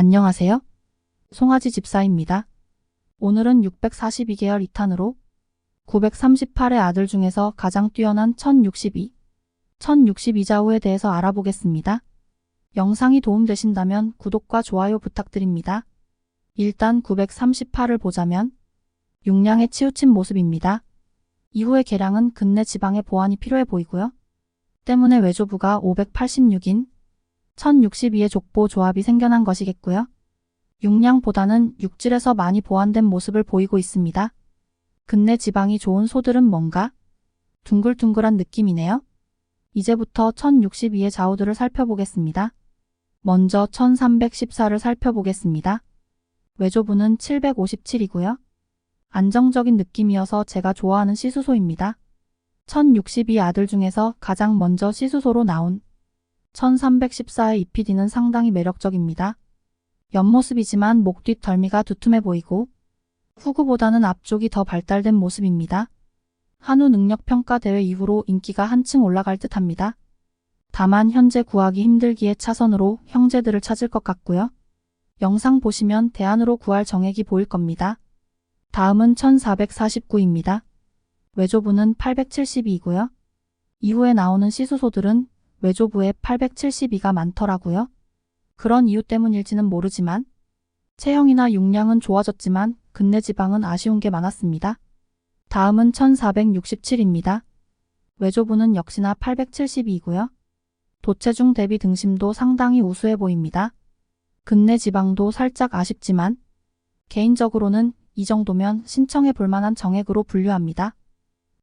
안녕하세요. 송아지 집사입니다. 오늘은 642계열 2탄으로 938의 아들 중에서 가장 뛰어난 1062, 1062자우에 대해서 알아보겠습니다. 영상이 도움되신다면 구독과 좋아요 부탁드립니다. 일단 938을 보자면 육량에 치우친 모습입니다. 이후의 개량은 근내 지방의 보완이 필요해 보이고요. 때문에 외조부가 586인 1062의 족보 조합이 생겨난 것이겠고요. 육량보다는 육질에서 많이 보완된 모습을 보이고 있습니다. 근내 지방이 좋은 소들은 뭔가 둥글둥글한 느낌이네요. 이제부터 1062의 좌우들을 살펴보겠습니다. 먼저 1314를 살펴보겠습니다. 외조부는 757이고요. 안정적인 느낌이어서 제가 좋아하는 시수소입니다. 1062 아들 중에서 가장 먼저 시수소로 나온 1314의 EPD는 상당히 매력적입니다. 옆모습이지만 목 뒤 덜미가 두툼해 보이고 후구보다는 앞쪽이 더 발달된 모습입니다. 한우 능력평가 대회 이후로 인기가 한층 올라갈 듯 합니다. 다만 현재 구하기 힘들기에 차선으로 형제들을 찾을 것 같고요. 영상 보시면 대안으로 구할 정액이 보일 겁니다. 다음은 1449입니다. 외조부는 872이고요. 이후에 나오는 시수소들은 외조부에 872가 많더라고요. 그런 이유 때문일지는 모르지만 체형이나 육량은 좋아졌지만 근내 지방은 아쉬운 게 많았습니다. 다음은 1467입니다. 외조부는 역시나 872이고요. 도체중 대비 등심도 상당히 우수해 보입니다. 근내 지방도 살짝 아쉽지만 개인적으로는 이 정도면 신청해 볼 만한 정액으로 분류합니다.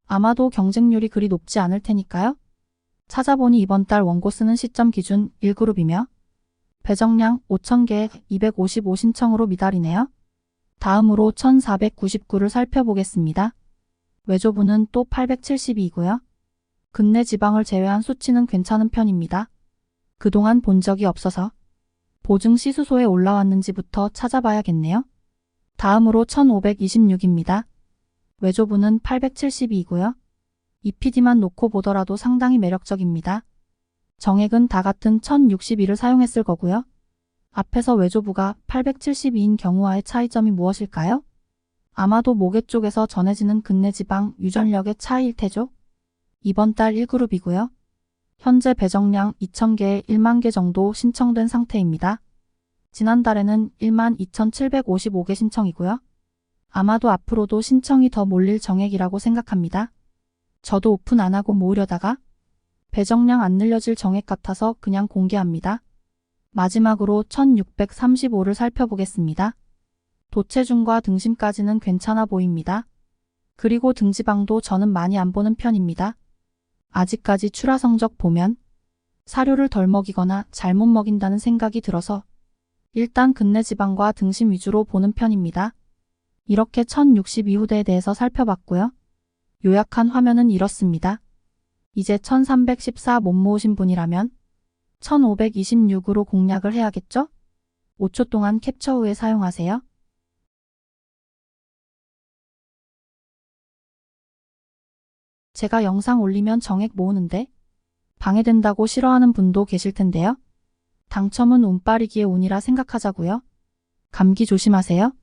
아마도 경쟁률이 그리 높지 않을 테니까요. 찾아보니 이번 달 원고 쓰는 시점 기준 1그룹이며 배정량 5,000개 255 신청으로 미달이네요. 다음으로 1499를 살펴보겠습니다. 외조부는 또 872이고요. 근내 지방을 제외한 수치는 괜찮은 편입니다. 그동안 본 적이 없어서 보증 시수소에 올라왔는지부터 찾아봐야겠네요. 다음으로 1526입니다. 외조부는 872이고요. EPD만 놓고 보더라도 상당히 매력적입니다. 정액은 다 같은 1062를 사용했을 거고요. 앞에서 외조부가 872인 경우와의 차이점이 무엇일까요? 아마도 모계 쪽에서 전해지는 근내 지방 유전력의 차이일 테죠. 이번 달 1그룹이고요. 현재 배정량 2,000개에 1만 개 정도 신청된 상태입니다. 지난달에는 1만 2,755개 신청이고요. 아마도 앞으로도 신청이 더 몰릴 정액이라고 생각합니다. 저도 오픈 안 하고 모으려다가 배정량 안 늘려질 정액 같아서 그냥 공개합니다. 마지막으로 1635를 살펴보겠습니다. 도체중과 등심까지는 괜찮아 보입니다. 그리고 등지방도 저는 많이 안 보는 편입니다. 아직까지 출하 성적 보면 사료를 덜 먹이거나 잘못 먹인다는 생각이 들어서 일단 근내 지방과 등심 위주로 보는 편입니다. 이렇게 1062후대에 대해서 살펴봤고요. 요약한 화면은 이렇습니다. 이제 1314 못 모으신 분이라면 1526으로 공략을 해야겠죠? 5초 동안 캡처 후에 사용하세요. 제가 영상 올리면 정액 모으는데 방해된다고 싫어하는 분도 계실 텐데요. 당첨은 운빨이기에 운이라 생각하자고요. 감기 조심하세요.